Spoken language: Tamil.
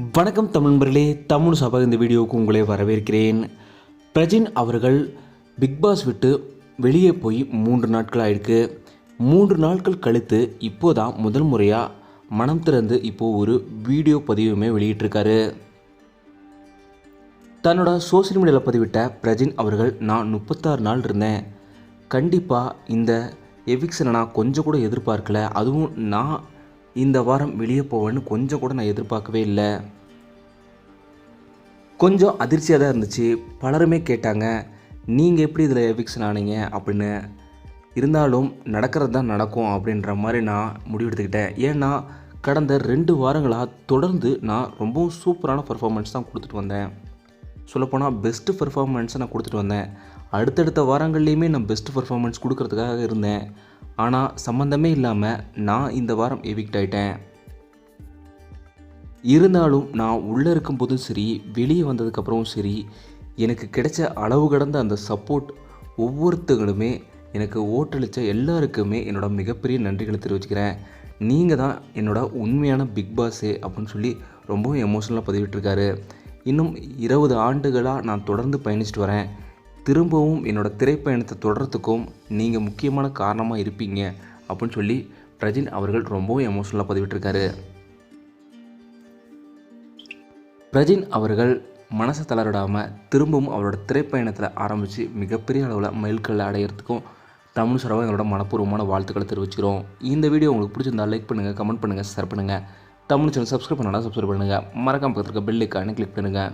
வணக்கம் தமிழ் நண்பர்களே தமிழ் சபா இந்த வீடியோவுக்கு உங்களை வரவேற்கிறேன். பிரஜின் அவர்கள் பிக் பாஸ் விட்டு வெளியே போய் மூன்று நாட்கள் ஆயிருக்கு. மூன்று நாட்கள் கழித்து இப்போதான் முதல் முறையாக மனம் திறந்து இப்போது ஒரு வீடியோ பதிவுமே வெளியிட்டிருக்காரு. தன்னோட சோஷியல் மீடியாவில் பதிவிட்ட பிரஜின் அவர்கள் நான் முப்பத்தாறு நாள் இருந்தேன். கண்டிப்பாக இந்த எவிக்ஷனை நான் கொஞ்சம் கூட எதிர்பார்க்கல. அதுவும் நான் இந்த வாரம் வெளியே போவேன்னு கொஞ்சம் கூட நான் எதிர்பார்க்கவே இல்லை. கொஞ்சம் அதிர்ச்சியாக தான் இருந்துச்சு. பலருமே கேட்டாங்க நீங்கள் எப்படி இதில் எவிக்ஷன் ஆனீங்க? அப்படின்னு. இருந்தாலும் நடக்கிறது தான் நடக்கும் அப்படின்ற மாதிரி நான் முடிவெடுத்துக்கிட்டேன். ஏன்னா கடந்த ரெண்டு வாரங்களாக தொடர்ந்து நான் ரொம்பவும் சூப்பரான பர்ஃபார்மன்ஸ் தான் கொடுத்துட்டு வந்தேன். சொல்லப்போனால் பெஸ்ட்டு பர்ஃபார்மன்ஸை நான் கொடுத்துட்டு வந்தேன். அடுத்தடுத்த வாரங்கள்லேயுமே நான் பெஸ்ட்டு பர்ஃபார்மன்ஸ் கொடுக்கறதுக்காக இருந்தேன். ஆனால் சம்மந்தமே இல்லாமல் நான் இந்த வாரம் எவிக்ட் ஆயிட்டேன். இருந்தாலும் நான் உள்ளே இருக்கும்போதும் சரி வெளியே வந்ததுக்கப்புறமும் சரி எனக்கு கிடைச்ச அளவு கடந்த அந்த சப்போர்ட் ஒவ்வொருத்தங்களுமே எனக்கு ஓட்டளித்த எல்லாருக்குமே என்னோடய மிகப்பெரிய நன்றிகளை தெரிவிச்சுக்கிறேன். நீங்கள் தான் என்னோட உண்மையான பிக் பாஸு அப்படின்னு சொல்லி ரொம்பவும் எமோஷனலாக பதிவிட்டிருக்காரு. இன்னும் இருபது ஆண்டுகளாக நான் தொடர்ந்து பயணிச்சுட்டு வரேன். திரும்பவும் என்னோடய திரைப்பயணத்தை தொடர்றதுக்கும் நீங்கள் முக்கியமான காரணமாக இருப்பீங்க அப்படின்னு சொல்லி பிரஜின் அவர்கள் ரொம்பவும் எமோஷனலாக பதிவிட்டிருக்காரு. பிரஜின் அவர்கள் மனசை தளரிடாமல் திரும்பவும் அவரோட திரைப்பயணத்தில் ஆரம்பித்து மிகப்பெரிய அளவில் மைல்கல்லை அடையிறதுக்கும் தமிழ் சார்பாக எங்களோட மனப்பூர்வமான வாழ்த்துக்களை தெரிவிச்சுக்கிறோம். இந்த வீடியோ உங்களுக்கு பிடிச்சிருந்தா லைக் பண்ணுங்கள் கமெண்ட் பண்ணுங்கள் ஷேர் பண்ணுங்கள் தமிழ் சேனல் சப்ஸ்கிரைப் பண்ணால் சப்ஸ்கிரைப் பண்ணுங்கள் மறக்காம பக்கத்துக்கு இருக்க கிளிக் பண்ணுங்கள்